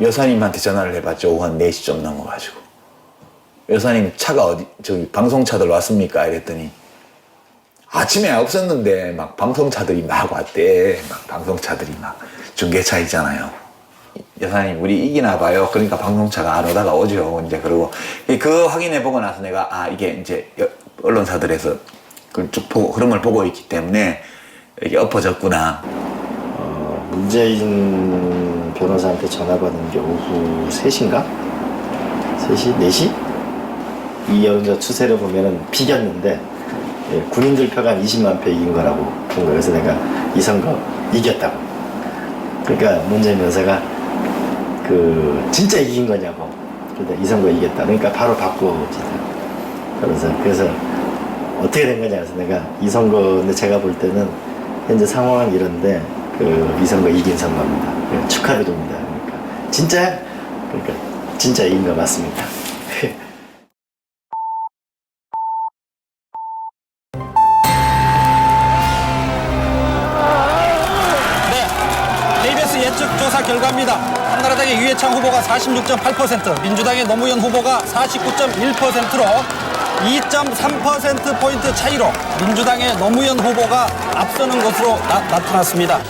여사님한테 전화를 해봤죠. 오후 한 4시 좀 넘어가지고. 여사님 차가 어디, 저기 방송차들 왔습니까? 이랬더니 아침에 없었는데 막 방송차들이 막 왔대. 막 방송차들이 막 중계차 있잖아요. 여사님 우리 이기나 봐요. 그러니까 방송차가 안 오다가 오죠. 이제 그러고 그거 확인해 보고 나서 내가 아 이게 이제 여- 언론사들에서 그걸 쭉 보고 흐름을 보고 있기 때문에 이게 엎어졌구나. 어, 문재인 변호사한테 전화 받은 게 오후 3시인가? 3시? 4시? 이 여론조 추세를 보면은 비겼는데 예, 군인들 표가 한 20만 표 이긴 거라고 본 거예요. 그래서 내가 이 선거 이겼다고. 그러니까 문재인 변호사가 그 진짜 이긴 거냐고. 근데 이 선거 이겼다. 그러니까 바로 바꾸지. 그래서 그래서 어떻게 된 거냐 그래서 내가 이 선거인데 제가 볼 때는 현재 상황은 이런데 그 이 선거 이긴 선거입니다. 예, 축하드립니다. 그러니까 진짜 그러니까 진짜 이긴 거 맞습니다. 네. 조사 결과입니다. 한나라당의 유해창 후보가 46.8%, 민주당의 노무현 후보가 49.1%로 2.3%포인트 차이로 민주당의 노무현 후보가 앞서는 것으로 나, 나타났습니다.